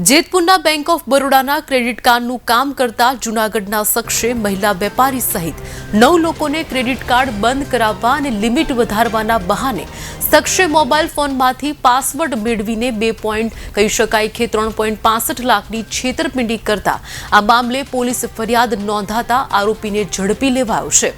જેતપુરના bank of બરોડાના credit કાર્ડનું કામ કરતા જૂનાગઢના શખ્સે મહિલા વેપારી સહિત નવ લોકોને ક્રેડિટ કાર્ડ બંધ કરાવવા અને લિમિટ વધારવાના બહાને શખ્સે મોબાઈલ ફોનમાંથી પાસવર્ડ મેળવીને બે પોઈન્ટ, કહી શકાય કે ત્રણ પોઈન્ટ પાસઠ લાખની છેતરપિંડી કરતા આ મામલે પોલીસ ફરિયાદ નોંધાતા આરોપીને ઝડપી લેવાયો છે.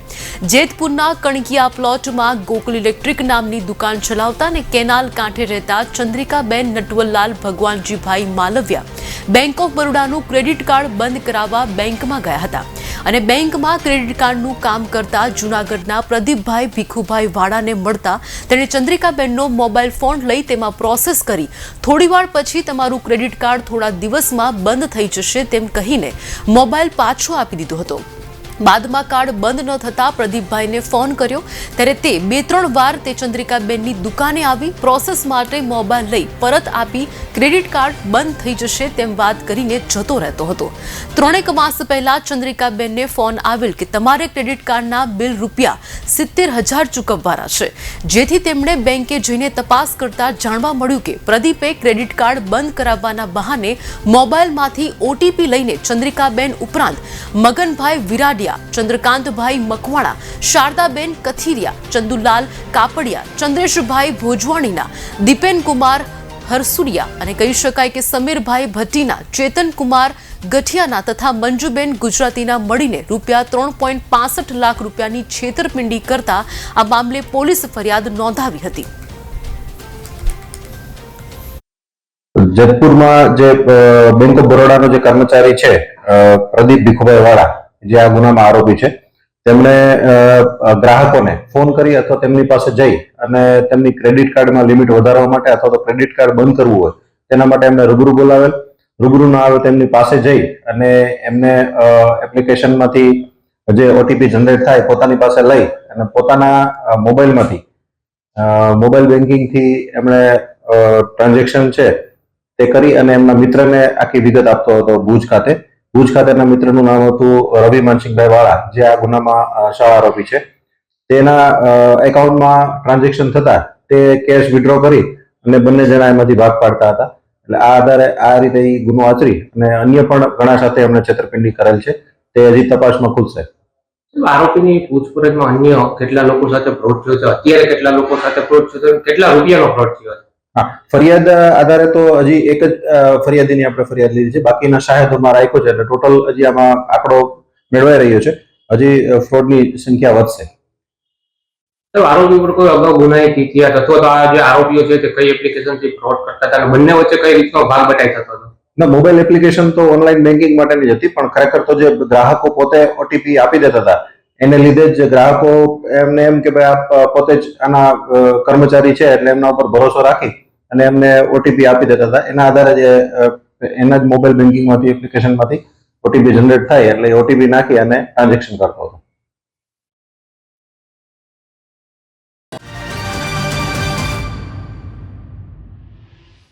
જેતપુરના કણકિયા પ્લોટમાં ગોકુલ ઇલેક્ટ્રિક નામની દુકાન ચલાવતા અને કેનાલ કાંઠે રહેતા ચંદ્રિકાબેન નટવલલાલ ભગવાનજીભાઈ માલવિયા બેંક ઓફ બરોડાનું ક્રેડિટ કાર્ડ બંધ કરાવવા બેંકમાં ગયા હતા. અને બેંકમાં ક્રેડિટ કાર્ડનું કામ કરતા જૂનાગઢના પ્રદીપભાઈ ભીખુભાઈ વાડાને મળતા તેણે ચંદ્રિકાબેનનો મોબાઈલ ફોન લઈ તેમાં પ્રોસેસ કરી. થોડીવાર પછી તમારું ક્રેડિટ કાર્ડ થોડા દિવસમાં બંધ થઈ જશે તેમ કહીને મોબાઈલ પાછો આપી દીધો હતો. બાદમાં કાર્ડ બંધ ન થતા પ્રદીપભાઈને ફોન કર્યો. ત્યારે તે બે ત્રણ વાર તે ચંદ્રિકાબેનની દુકાને આવી, પ્રોસેસ માટે મોબાઈલ લઈ પરત આપી, ક્રેડિટ કાર્ડ બંધ થઈ જશે તેમ વાત કરીને જતો રહેતો હતો. ત્રણેક માસ પહેલા ચંદ્રિકાબેનને ફોન આવેલ કે તમારે ક્રેડિટ કાર્ડના બિલ રૂપિયા સિત્તેર હજાર ચૂકવવાના છે. જેથી તેમણે બેંકે જઈને તપાસ કરતા જાણવા મળ્યું કે પ્રદીપે ક્રેડિટ કાર્ડ બંધ કરાવવાના બહાને મોબાઈલમાંથી ઓટીપી લઈને ચંદ્રિકાબેન ઉપરાંત મગનભાઈ વિરાડિયા ચંદ્રકાંતભાઈ મકવાણા, શારદાબેન કથિરિયા, ચંદુલાલ કાપડિયા, ચંદ્રેશભાઈ ભોજવાણીના, દીપેનકુમાર હરસુરિયા અને કહી શકાય કે સમીરભાઈ ભટ્ટીના, ચેતનકુમાર ગઠિયાના તથા મંજુબેન ગુજરાતીના મળીને રૂપિયા ત્રણ પોઈન્ટ પાસઠ લાખ રૂપિયાની છેતરપિંડી કરતા આ મામલે પોલીસ ફરિયાદ નોંધાવી હતી. જેતપુરમાં જે બેંક ઓફ બરોડાનો જે કર્મચારી છે પ્રદીપ ભીખુભાઈ વાળા જે આ ગુનામાં આરોપી છે તેમણે ગ્રાહકોને ફોન કરી અથવા તેમની પાસે જઈ અને તેમની ક્રેડિટ કાર્ડમાં લિમિટ વધારવા માટે અથવા તો ક્રેડિટ કાર્ડ બંધ કરવું હોય, તેના માટે એમને રૂબરૂ બોલાવેલ. રૂબરૂ ના આવે તેમની પાસે જઈ અને એમને એપ્લિકેશનમાંથી જે ઓટીપી જનરેટ થાય પોતાની પાસે લઈ અને પોતાના મોબાઈલમાંથી મોબાઈલ બેન્કિંગથી એમણે ટ્રાન્ઝેક્શન છે તે કરી અને એમના મિત્રને આખી વિગત આપતો હતો ભુજ ખાતે. ભુજ ખાતેના મિત્રનું નામ હતું રવિ માનસિંહભાઈ વાળા જે આ ગુનામાં શાળા આરોપી છે. તેના એકાઉન્ટમાં ટ્રાન્ઝેક્શન થતા તે કેશ વિડ્રો કરી અને બંને જણા એમાંથી ભાગ પાડતા હતા. એટલે આ આધારે આ રીતે એ ગુનો આચરી અને અન્ય પણ ઘણા સાથે એમણે છેતરપિંડી કરેલ છે. તે હજી તપાસમાં ખુલશે. આરોપીની પૂછપરછમાં અન્ય કેટલા લોકો સાથે ફ્રોડ થયો છે? અત્યારે કેટલા લોકો સાથે ફ્રોડ થયો છે? કેટલા રૂપિયાનો ફ્રોડ થયો છે? હા ફરિયાદ આધારે તો હજી એક જ ફરિયાદીની આપણે ફરિયાદ લીધી છે. બાકીના શાહેદોમાં રાખ્યો છે એટલે ટોટલ હજી આમાં આંકડો મેળવાઈ રહ્યો છે. હજી ફ્રોડની સંખ્યા વધશે. તો આરોપી પર કોઈ અગાઉ ગુનાહિત ઇતિહાસ અથવા તો આ જે આરોપીઓ છે તે કઈ એપ્લિકેશનથી ફ્રોડ કરતા હતા? બંને વચ્ચે કઈ રીતનો ભાગ બટાઈ થતો હતો? ના મોબાઈલ એપ્લિકેશન તો ઓનલાઈન બેન્કિંગ માટેની જ હતી પણ ખરેખર તો જે ગ્રાહકો પોતે ઓટીપી આપી દેતા હતા એને લીધે જ ગ્રાહકો એમને એમ કે ભાઈ આપ પોતે જ આના કર્મચારી છે એટલે એમના ઉપર ભરોસો રાખી અને એમને ઓટીપી આપી દેતા હતા. એના આધારે જે એના જ મોબાઈલ બેન્કિંગમાંથી એપ્લિકેશનમાંથી ઓટીપી જનરેટ થાય એટલે ઓટીપી નાખી અને ટ્રાન્ઝેક્શન કરતો હતો.